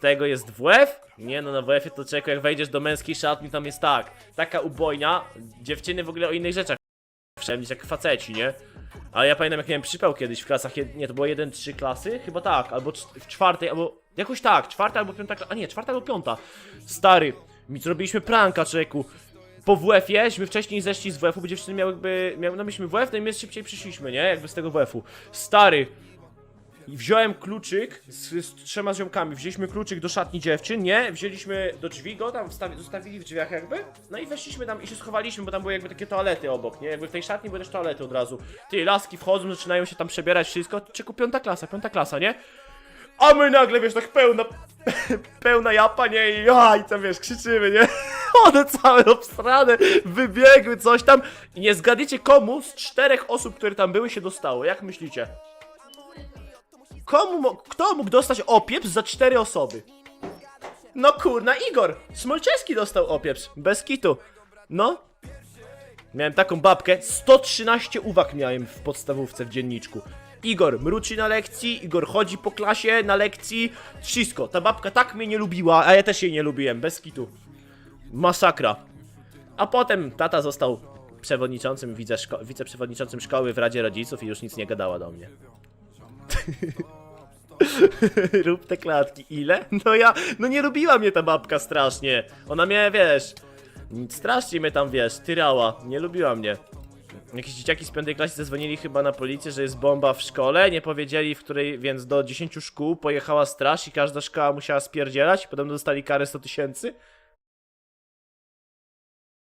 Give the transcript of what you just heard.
tego jest WF? Nie no, na WF-ie to czeko, jak wejdziesz do męskiej szatni, tam jest tak. Taka ubojnia, dziewczyny w ogóle o innych rzeczach wszędzie jak faceci, nie? Ale ja pamiętam jak miałem przypał kiedyś w klasach, nie, to było 1-3 klasy? Chyba tak, albo w czwartej, albo jakoś tak, czwarta albo piąta a nie, czwarta albo piąta. Stary, mi zrobiliśmy pranka, człowieku. Po WF-ie, my wcześniej zeszli z WF-u, bo dziewczyny miały jakby, miały, no myśmy WF, no i my szybciej przyszliśmy, nie? Jakby z tego WF-u. Stary, i wziąłem kluczyk z, z trzema ziomkami. Wzięliśmy kluczyk do szatni dziewczyn, nie? Wzięliśmy do drzwi go, tam wstawi, zostawili w drzwiach jakby. No i weszliśmy tam i się schowaliśmy, bo tam były jakby takie toalety obok, nie? Jakby w tej szatni były też toalety od razu. Ty, laski wchodzą, zaczynają się tam przebierać, wszystko. Czeku, piąta klasa, piąta klasa, nie? A my nagle, wiesz, tak pełna, pełna japa, nie? I, a, i wiesz, krzyczymy, nie? One całe obstrane, wybiegły, coś tam. I nie zgadniecie komu z czterech osób, które tam były, się dostało. Jak myślicie? Komu, mo- kto mógł dostać opieprz za cztery osoby? No kurna, Igor! Smolczewski dostał opieprz, bez kitu. No. Miałem taką babkę, 113 uwag miałem w podstawówce w dzienniczku. Igor mruczy na lekcji, Igor chodzi po klasie na lekcji, wszystko. Ta babka tak mnie nie lubiła, a ja też jej nie lubiłem, bez kitu. Masakra. A potem tata został przewodniczącym, wice szko- wiceprzewodniczącym szkoły w Radzie Rodziców i już nic nie gadała do mnie. Rób te klatki. Ile? No ja, no nie lubiła mnie ta babka strasznie. Ona mnie, wiesz, strasznie mnie tam, wiesz, tyrała. Nie lubiła mnie. Jakieś dzieciaki z piątej klasy zadzwonili chyba na policję, że jest bomba w szkole, nie powiedzieli w której, więc do 10 szkół pojechała straż i każda szkoła musiała spierdzielać, potem dostali karę 100 tysięcy.